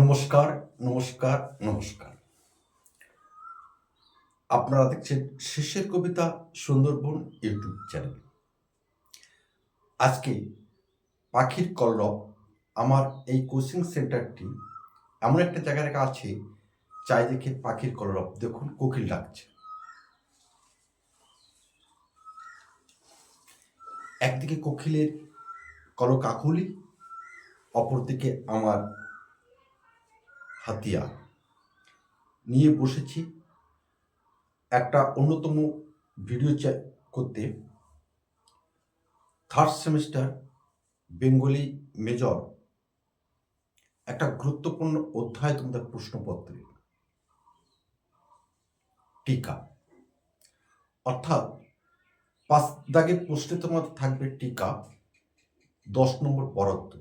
নমস্কার নমস্কার নমস্কার। আপনারা দেখছেন শেষের কবিতা সুন্দরবন ইউটিউব চ্যানেল। আজকে পাখির কলরব, আমার এই কোচিং সেন্টারটি এমন একটা জায়গায় আছে চারিদিকে পাখির কলরব। দেখুন, কোকিল ডাকছে। একদিকে কোকিলের কলকাকুলি, অপরদিকে আমার হাতিয়ার নিয়ে বসেছি একটা অন্যতম ভিডিও করতে। থার্ড সেমিস্টার বেঙ্গলি মেজর একটা গুরুত্বপূর্ণ অধ্যায় তোমাদের প্রশ্নপত্রে। টিকা। অর্থাৎ পাঁচ দাগের প্রশ্নে তোমার থাকবে টিকা, দশ নম্বর বরাদ্দ।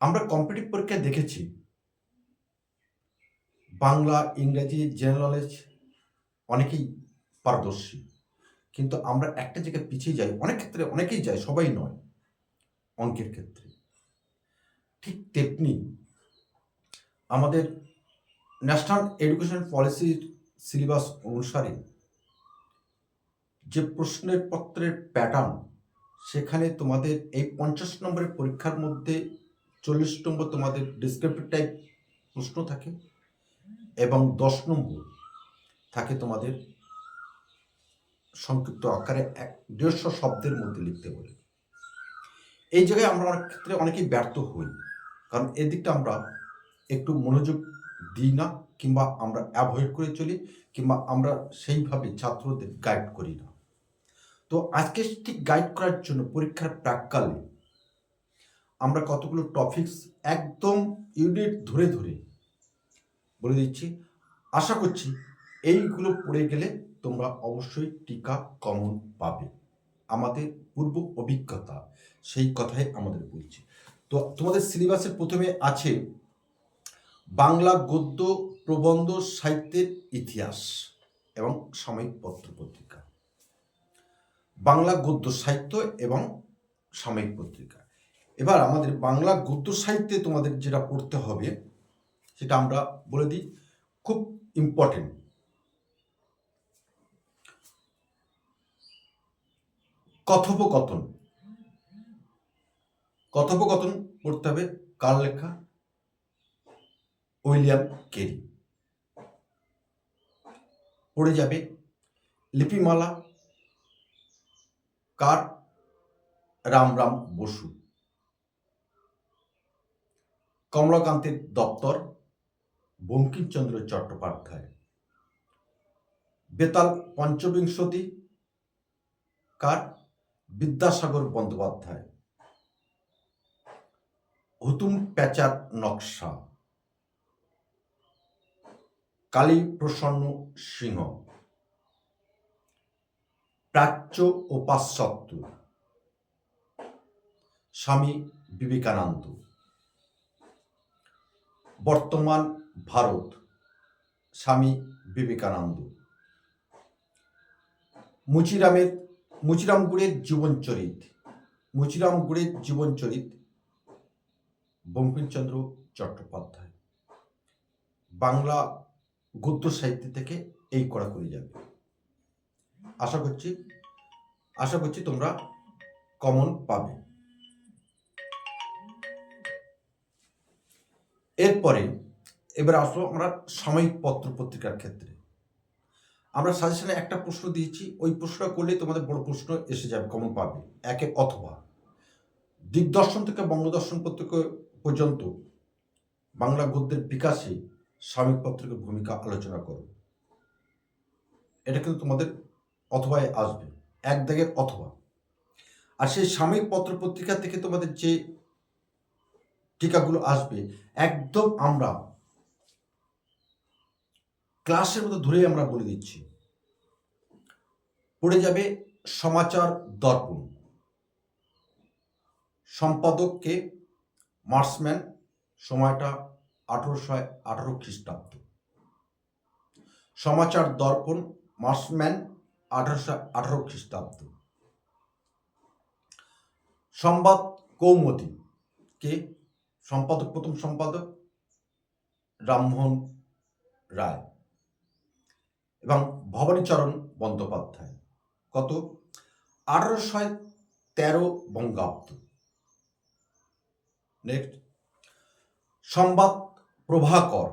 আমরা কম্পিটিভ পরীক্ষায় দেখেছি। বাংলা, ইংরেজি জেনারেল নলেজ অনেকেই পারদর্শী। কিন্তু আমরা একটা জায়গায় পিছিয়ে যাই, অনেক ক্ষেত্রে অনেকেই যায়, সবাই নয়, অঙ্কের ক্ষেত্রে। ঠিক তেমনি আমাদের ন্যাশনাল এডুকেশন পলিসির সিলেবাস অনুসারে যে প্রশ্নের পত্রের প্যাটার্ন সেখানে তোমাদের এই পঞ্চাশ নম্বরের পরীক্ষার মধ্যে চল্লিশ নম্বর তোমাদের ডিসক্রিপটিভ টাইপ প্রশ্ন থাকে এবং দশ নম্বর থাকে তোমাদের সংক্ষিপ্ত আকারে এক, দেড়শো শব্দের মধ্যে লিখতে বলে। এই জায়গায় আমরা অনেক ক্ষেত্রে অনেকেই ব্যর্থ হই, কারণ এদিকটা আমরা একটু মনোযোগ দিই না, কিংবা আমরা অ্যাভয়েড করে চলি, কিংবা আমরা সেইভাবে ছাত্রদের গাইড করি না। তো আজকে ঠিক গাইড করার জন্য পরীক্ষার প্রাককালে আমরা কতগুলো টপিকস একদম ইউনিট ধরে ধরে বলে দিচ্ছি। আশা করছি এইগুলো পড়ে গেলে তোমরা অবশ্যই টিকা কমন পাবে। আমাদের পূর্ব অভিজ্ঞতা, সেই কথাই আমাদের বলছি। তো তোমাদের সিলেবাসের প্রথমে আছে বাংলা গদ্য প্রবন্ধ সাহিত্যের ইতিহাস এবং সাময়িক পত্র পত্রিকা। বাংলা গদ্য সাহিত্য এবং সাময়িক পত্রিকা। এবার আমাদের বাংলা গদ্য সাহিত্যে তোমাদের যেটা পড়তে হবে, সেটা আমরা বলে দিই, খুব ইম্পর্টেন্ট কথোপকথন। কথোপকথন পড়তে হবে কার লেখা? William Carey. পড়ে যাবে লিপিমালা কার? রামরাম বসু। কমলাকান্তের দপ্তর, বঙ্কিমচন্দ্র চট্টোপাধ্যায়। বেতাল পঞ্চবিংশতি, কার? বিদ্যাসাগর বন্দ্যোপাধ্যায়। হুতুম প্যাচার নকশা। কালী প্রসন্ন সিংহ। প্রাচ্য ও পাশ্চাত্য স্বামী বিবেকানন্দ। বর্তমান ভারত, স্বামী বিবেকানন্দ। মুচিরামের মুচিরাম গুড়ের জীবনচরিত মুচিরাম গুড়ের জীবনচরিত বঙ্কিমচন্দ্র চট্টোপাধ্যায়। বাংলা গদ্য সাহিত্য থেকে এই করা করে যাবে। আশা করছি আশা করছি তোমরা কমন পাবে। এরপরে এবার আসব আমরা সাময়িক পত্র পত্রিকার ক্ষেত্রে। আমরা সাজেশনে একটা প্রশ্ন দিয়েছি, ওই প্রশ্নটা করলে তোমাদের বড় প্রশ্ন এসে যাবে কমন পাবে, একে অথবা। দিগদর্শন থেকে বঙ্গদর্শন পত্রিকা পর্যন্ত বাংলা গদ্যের বিকাশে সাময়িক পত্রিকার ভূমিকা আলোচনা করো। এটা কিন্তু তোমাদের অথবায় আসবে, এক দাগের অথবা। আর সেই সাময়িক পত্র পত্রিকা থেকে তোমাদের যে টিকাগুলো আসবে একদম আমরা। ক্লাসের মধ্যে ধরেই আমরা বলে দিচ্ছি। পড়ে যাবে সমাচার দর্পণ। সম্পাদককে মার্সম্যান সময়টা আঠারোশো আঠারো খ্রিস্টাব্দ। সমাচার দর্পণ মার্সম্যান আঠারোশো আঠারো খ্রিস্টাব্দ। সংবাদ কৌমতি কে সম্পাদক, প্রথম সম্পাদক রামমোহন রায় এবং ভবানীচরণ বন্দ্যোপাধ্যায়। কত? আঠারোশো তেরো বঙ্গাব্দ। নেক্সট সংবাদ প্রভাকর।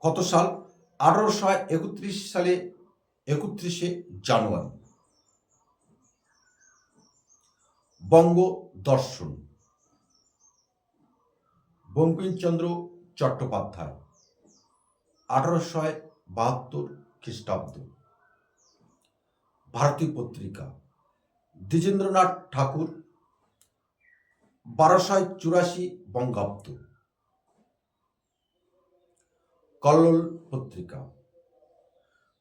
কত সাল? আঠারোশো একত্রিশ সালে একত্রিশে জানুয়ারি। বঙ্গ দর্শন বঙ্কিমচন্দ্র চট্টোপাধ্যায়, আঠারোশো বাহাত্তর খ্রিস্টাব্দ। ভারতী পত্রিকা, দ্বিজেন্দ্রনাথ ঠাকুর, বারোশো চুরাশি বঙ্গাব্দ। কল্লোল পত্রিকা,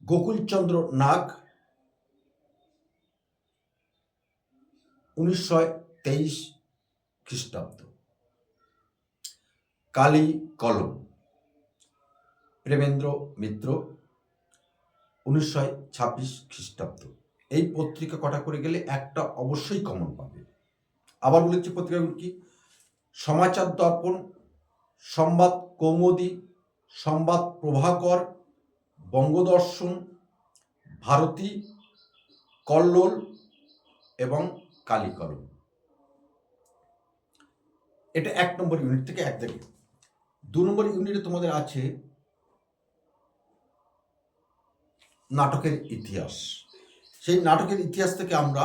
গোকুলচন্দ্র নাগ উনিশশো তেইশ খ্রিস্টাব্দ। কালী কলম। প্রেমেন্দ্র মিত্র, উনিশশো ছাব্বিশ খ্রিস্টাব্দ। এই পত্রিকা কটা করে গেলে একটা অবশ্যই কমন পাবে। আবার বলেছি পত্রিকাগুলো কি? সমাচার দর্পণ, সংবাদ কৌমুদী, সংবাদ প্রভাকর, বঙ্গদর্শন, ভারতী, কল্লোল এবং কালিকলম এটা এক নম্বর ইউনিট থেকে এক দেখে। দু নম্বর ইউনিটে তোমাদের আছে নাটকের ইতিহাস। সেই নাটকের ইতিহাস থেকে আমরা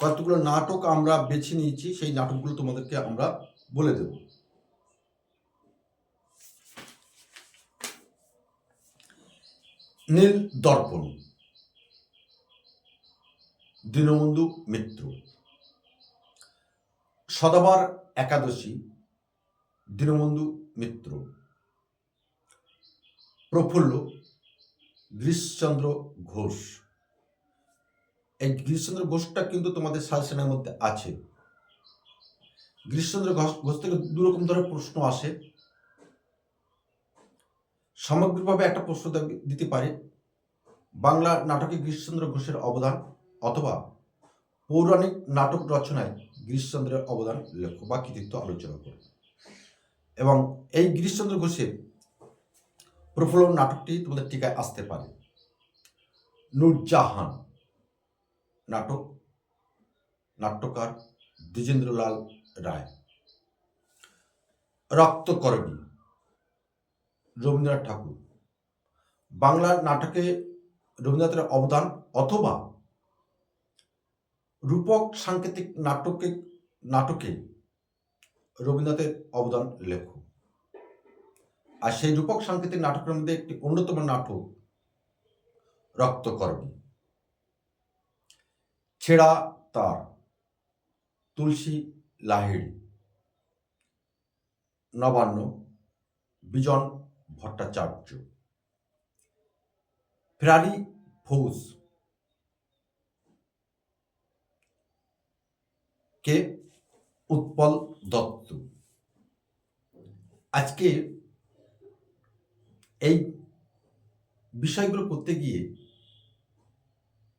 কতগুলো নাটক আমরা বেছে নিয়েছি, সেই নাটকগুলো তোমাদেরকে আমরা বলে দেব। নীল দর্পণ। দীনবন্ধু মিত্র। সদাবার একাদশী, দীনবন্ধু মিত্র। প্রফুল্ল গিরিশচন্দ্র ঘোষ। এই গিরিশচন্দ্র ঘোষটা কিন্তু তোমাদের সাজেশনের মধ্যে আছে। গিরিশচন্দ্র ঘোষ ঘোষ থেকে দু রকম ধরনের প্রশ্ন আসে। সামগ্রিকভাবে একটা প্রশ্ন দিতে পারে। বাংলা নাটকে গিরিশচন্দ্র ঘোষের অবদান। অথবা পৌরাণিক নাটক রচনায় গিরিশচন্দ্রের অবদান লেখ বা কৃতিত্ব আলোচনা করো এবং এই গিরিশচন্দ্র ঘোষের প্রফুল্ল নাটকটি তোমাদের টিকায় আসতে পারে। নূরজাহান নাটক, নাট্যকার দ্বিজেন্দ্রলাল রায়। রক্তকরবী রবীন্দ্রনাথ ঠাকুর। বাংলার নাটকে রবীন্দ্রনাথের অবদান অথবা রূপক সাংকেতিক নাটকে নাটকে রবীন্দ্রনাথের অবদান লেখ। আর সেই রূপক সাংকেতিক নাটকের মধ্যে একটি অন্যতম নাটক, রক্তকর্মী। ছেঁড়া তার, তুলসী লাহিড়ি। নবান্ন, বিজন ভট্টাচার্য। ফেরারি ফৌজ। কে? উৎপল দত্ত। আজকে এই বিষয়গুলো করতে গিয়ে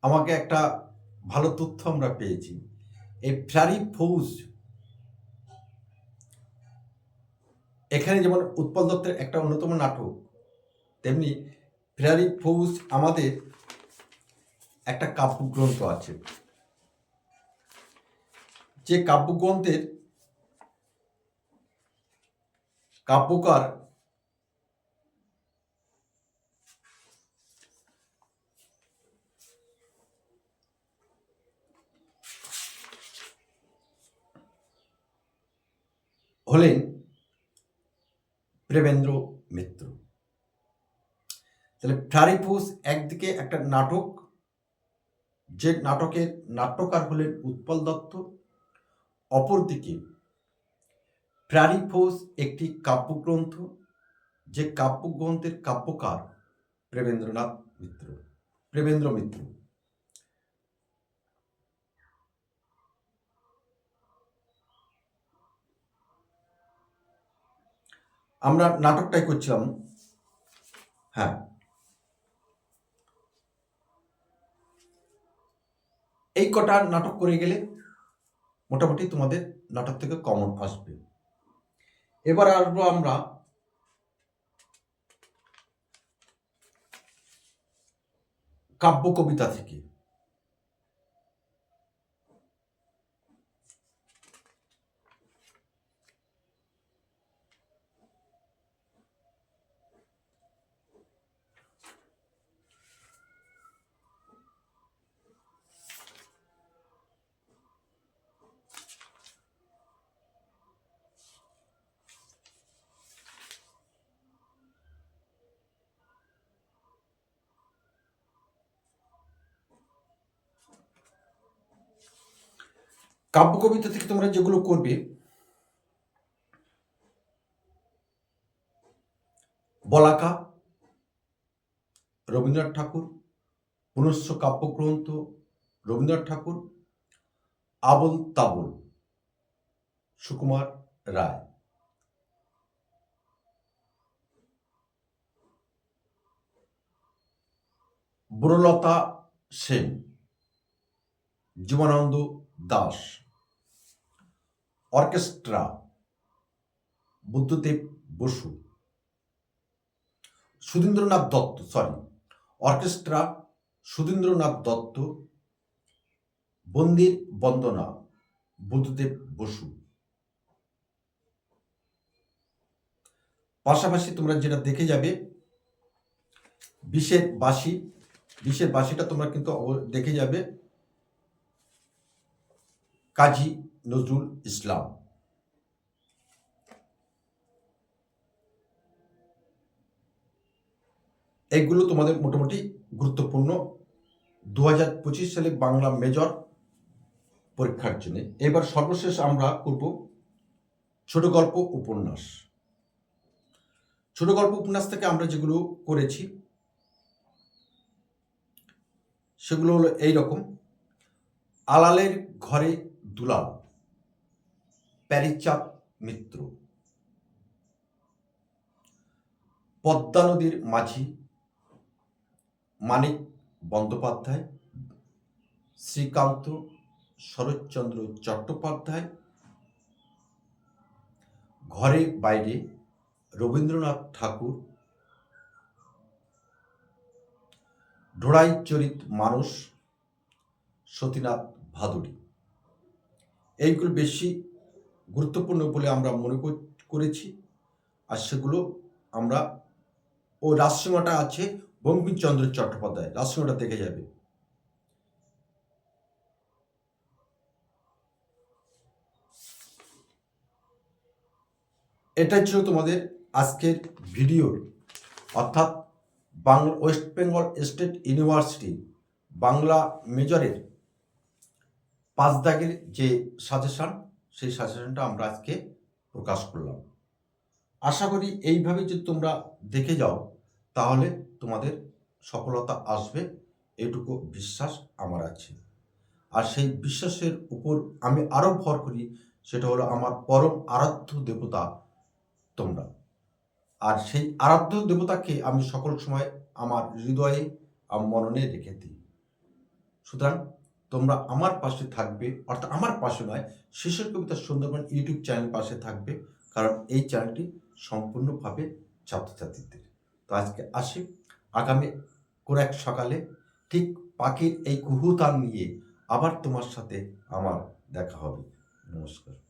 আমাকে একটা ভালো তথ্য আমরা পেয়েছি। এই ফ্রারি ফৌজ এখানে যেমন উৎপল দত্তের একটা অন্যতম নাটক, তেমনি ফেরারি ফৌজ আমাদের একটা কাব্যগ্রন্থ আছে। যে কাব্যগ্রন্থের কাব্যকার হলেন প্রেমেন্দ্র মিত্র। তাহলে ফ্লারিফুস একদিকে একটা নাটক, যে নাটকের নাট্যকার হলেন উৎপল দত্ত অপরদিকে ফ্লারিফোস একটি কাব্যগ্রন্থ, যে কাব্যগ্রন্থের কাব্যকার প্রেমেন্দ্রনাথ মিত্র, প্রেমেন্দ্র মিত্র। আমরা নাটকটাই করছিলাম হ্যাঁ। এই কটা নাটক করে গেলে মোটামুটি তোমাদের নাটক থেকে কমন আসবে। এবার আসব আমরা কাব্য কবিতা থেকে। কাব্য কবিতা থেকে তোমরা যেগুলো করবে, বলাকা, রবীন্দ্রনাথ ঠাকুর পুনশ্চ কাব্যগ্রন্থ, Rabindranath Thakur, Abol Tabol, Sukumar Ray. Banalata Sen, Jibanananda Das. Orchestra Buddhadeb Basu, Sudhindranath Dutta sorry orchestra Sudhindranath Dutta, Bandir Bandana Buddhadeb Basu. পাশাপাশি তোমরা যেটা দেখে যাবে, বিশের বাসি বিশের বাসিটা তোমরা কিন্তু দেখে যাবে, কাজী নজরুল ইসলাম এইগুলো তোমাদের মোটামুটি গুরুত্বপূর্ণ। দু হাজার পঁচিশ সালে বাংলা মেজর পরীক্ষার জন্য। এবার সর্বশেষ আমরা করব ছোট গল্প উপন্যাস। ছোট গল্প উপন্যাস থেকে আমরা যেগুলো করেছি, সেগুলো হলো এই রকম আলালের ঘরে দুলাল। প্যারিচাঁদ মিত্র। পদ্মা নদীর মাঝি মানিক বন্দ্যোপাধ্যায়, শ্রীকান্ত শরৎচন্দ্র চট্টোপাধ্যায়, ঘরে বাইরে রবীন্দ্রনাথ ঠাকুর ঢোড়াই চরিত মানুষ সতীনাথ ভাদুড়ি। এইগুলো বেশি গুরুত্বপূর্ণ বলে আমরা মনে কর- করেছি। আর সেগুলো আমরা, ও রাজসীমাটা আছে বঙ্কিমচন্দ্র চট্টোপাধ্যায়, রাজসীমাটা দেখে যাবে। এটা ছিল তোমাদের আজকের ভিডিওর অর্থাৎ Bangla, West Bengal state university, Bangla মেজরের পাঁচ দাগের যে সাজেশন সেই সাজেশনটা আমরা আজকে প্রকাশ করলাম। আশা করি এইভাবে যদি তোমরা দেখে যাও, তাহলে তোমাদের সফলতা আসবে, এটুকু বিশ্বাস আমার আছে। আর সেই বিশ্বাসের উপর আমি আরও ভর করি, সেটা হলো আমার পরম আরাধ্য দেবতা তোমরা। আর সেই আরাধ্য দেবতাকে আমি সকল সময় আমার হৃদয়ে মননে রেখে দিই। সুতরাং তোমরা আমার পাশে থাকবে, অর্থাৎ আমার পাশে নয়, শেষের কবিতা সুন্দরবন ইউটিউব চ্যানেল পাশে থাকবে, কারণ এই চ্যানেলটি সম্পূর্ণভাবে ছাত্রছাত্রীদের। তো আজকে আসি, আগামী কোন এক সকালে ঠিক পাখির এই কুহুতান নিয়ে আবার তোমার সাথে আমার দেখা হবে। নমস্কার।